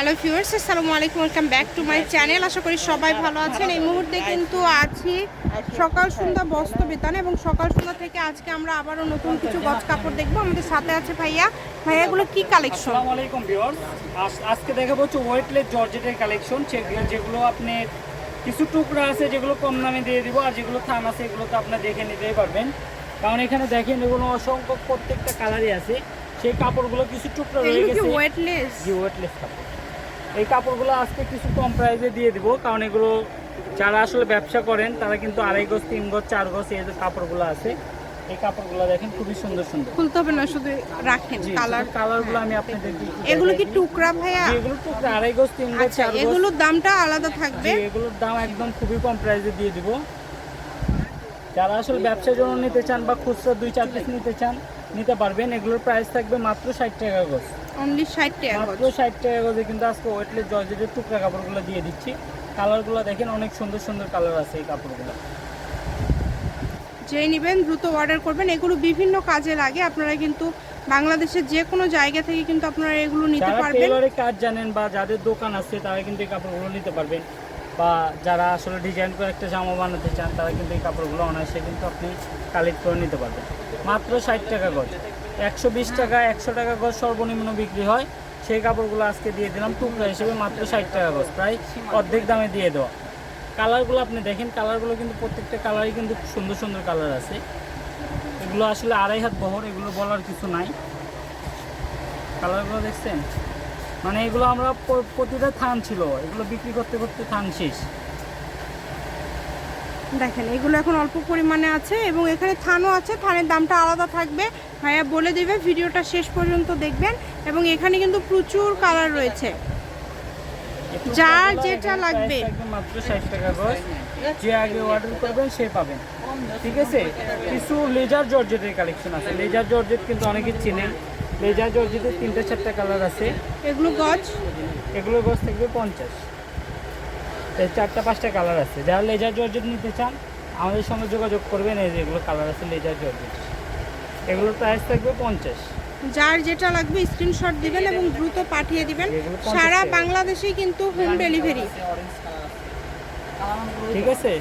Hello viewers আসসালামু আলাইকুম welcome back to my channel. আশা করি সবাই ভালো আছেন। এই মুহূর্তে কিন্তু আছি সকাল সন্ধ্যা বস্ত্র বিতান এবং সকাল সন্ধ্যা থেকে আজকে আমরা আবারও নতুন কিছু গজ কাপড় দেখব। আমাদের সাথে আছে ভাইয়া। ভাইয়া এগুলো কি কালেকশন আসসালামু আলাইকুম ভিউয়ার্স। আজকে দেখাবো হচ্ছে ওয়েটলেস জর্জেটের কালেকশন যেগুলো আপনি কিছু টুকরা আছে যেগুলো কম দামে দিয়ে দিব আর যেগুলো থান আছে এগুলো তো আপনার দেখে নিতেই পারবেন। কারণ এখানে দেখেন এগুলো অসংখ্য প্রত্যেকটা কালারই আছে। সেই কাপড়গুলো কিছু টুকরা রয়ে গেছে। ওয়েটলেস জি ওয়েটলেস কাপড়। এই কাপড়গুলো আজকে কিছু কম প্রাইসে দিয়ে দিব কারণ এগুলো যারা আসলে ব্যবসা করেন তারা কিন্তু আড়াই গজ তিন গজ চার গজ এই যে কাপড়গুলো আছে এই কাপড়গুলো দেখেন খুবই সুন্দর সুন্দর। খুলতে হবে না শুধু রাখেন কালার কালারগুলো আমি আপনাদের একটু এগুলো কি টুকরা ভাইয়া? এগুলো টুকরা আড়াই গজ তিন গজ আচ্ছা চার গজ। এগুলোর দামটা আলাদা থাকবে? এগুলোর দাম একদম খুবই কম প্রাইসে দিয়ে দিব। যারা আসলে ব্যবসার জন্য নিতে চান বা খুচরা দুই চার পিস নিতে চান নিতে পারবেন। এগুলোর প্রাইস থাকবে মাত্র ষাট টাকা গজ। অনলি ষাট টাকা মাত্র গজ। ষাট টাকা গজে কিন্তু আজকে ওয়েটলেস জর্জেটের টুকরা কাপড়গুলো দিয়ে দিচ্ছি। কালারগুলো দেখেন অনেক সুন্দর সুন্দর কালার আছে এই কাপড়গুলো। যে নেবেন দ্রুত অর্ডার করবেন। এগুলো বিভিন্ন কাজে লাগে। আপনারা কিন্তু বাংলাদেশের যে কোনো জায়গা থেকে কিন্তু আপনারা এগুলো নিতে যারা পারবেন। টেলরের কাজ জানেন বা যাদের দোকান আছে তারা কিন্তু এই কাপড়গুলো নিতে পারবেন। বা যারা আসলে ডিজাইন করে একটা জামা বানাতে চান, তারা কিন্তু এই কাপড়গুলো অনায়াসে কিন্তু আপনি কালেক্ট করে নিতে পারবেন। মাত্র ষাট টাকা গজ। একশো বিশ টাকা, একশো টাকা গজ সর্বনিম্ন বিক্রি হয়। সেই কাপড়গুলো আজকে দিয়ে দিলাম টুকরা হিসেবে মাত্র ষাট টাকা গজ, প্রায় অর্ধেক দামে দিয়ে দেওয়া। কালারগুলো আপনি দেখেন, কালারগুলো কিন্তু প্রত্যেকটা কালারই কিন্তু সুন্দর সুন্দর কালার আছে। এগুলো আসলে আড়াই হাত বহর, এগুলো বলার কিছু নাই। কালারগুলো দেখছেন? মানে এগুলো আমরা প্রতিটা থান ছিল এগুলো বিক্রি করতে করতে থান শেষ। দেখেন এগুলো এখন অল্প পরিমাণে আছে এবং এখানে থানও আছে থানের দামটা আলাদা থাকবে। ভাইয়া বলে দেবে ভিডিওটা শেষ পর্যন্ত দেখবেন এবং এখানে কিন্তু প্রচুর কালার রয়েছে। যার যেটা লাগবে। মাত্র ষাট টাকা গজ। যে আগে অর্ডার করবেন সে পাবেন। ঠিক আছে? কিছু লেজার জর্জেটের কালেকশন আছে। লেজার জর্জেট কিন্তু অনেকে চিনেন। লেজার জর্জেটের তিনটে চারটা কালার আছে। এগুলো গজ? এগুলো গজ থাকবে পঞ্চাশ। এই চারটা পাঁচটা কালার আছে। যারা লেজার জর্জেট নিতে চান আমাদের সঙ্গে যোগাযোগ করবেন এই যে এগুলো কালার আছে লেজার জর্জেট। এগুলোর প্রাইস থাকবে পঞ্চাশ। যার যেটা লাগবে স্ক্রিনশট দিবেন এবং দ্রুত পাঠিয়ে দিবেন। সারা। বাংলাদেশেই কিন্তু হোম ডেলিভারি ঠিক আছে?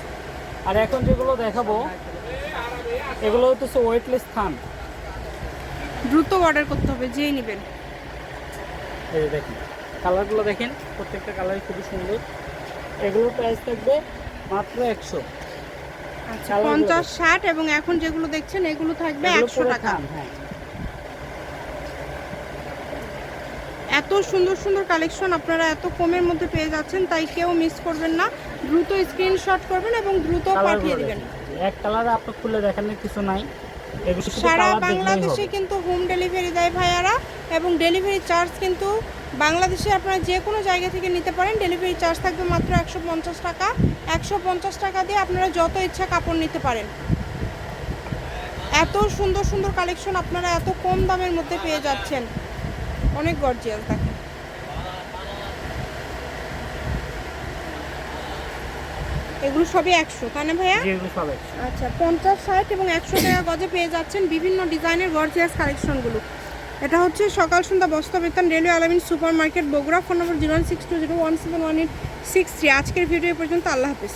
আর এখন যেগুলো দেখাবো এগুলো হচ্ছে ওয়েটলেস থান। দ্রুত অর্ডার করতে হবে যেই নেবেন। এই যে দেখেন কালারগুলো দেখেন প্রত্যেকটা কালারই খুবই সুন্দর। এগুলোর প্রাইস থাকবে মাত্র একশো। আচ্ছা পঞ্চাশ ষাট এবং এখন যেগুলো দেখছেন এগুলো থাকবে একশো টাকা। হ্যাঁ। এত সুন্দর সুন্দর কালেকশন আপনারা এত কমের মধ্যে পেয়ে যাচ্ছেন তাই কেউ মিস করবেন না। দ্রুত স্ক্রিনশট করবেন এবং দ্রুত পাঠিয়ে দেবেন। এক কালার আপনার খুলে দেখানোর কিছু নাই। সারা বাংলাদেশে কিন্তু হোম ডেলিভারি দেয় ভাইয়ারা এবং ডেলিভারি চার্জ কিন্তু বাংলাদেশে আপনারা যে কোনো জায়গা থেকে নিতে পারেন। ডেলিভারি চার্জ থাকবে মাত্র একশো পঞ্চাশ টাকা। একশো পঞ্চাশ টাকা দিয়ে আপনারা যত ইচ্ছা কাপড় নিতে পারেন। এত সুন্দর সুন্দর কালেকশন আপনারা এত কম দামের মধ্যে পেয়ে যাচ্ছেন। অনেক গর্জিয়াস দেখেন। এগুলো সবই একশো তাই না ভাইয়া? আচ্ছা পঞ্চাশ ষাট এবং একশো টাকা গজে পেয়ে যাচ্ছেন বিভিন্ন ডিজাইনের গর্জিয়াস কালেকশনগুলো। এটা হচ্ছে সকাল সন্ধ্যা বস্তা বেতন railway Alamin super market Bogura phone number zero one six two zero one seven one eight six three. আজকের ভিডিও পর্যন্ত আল্লাহ হাফিজ।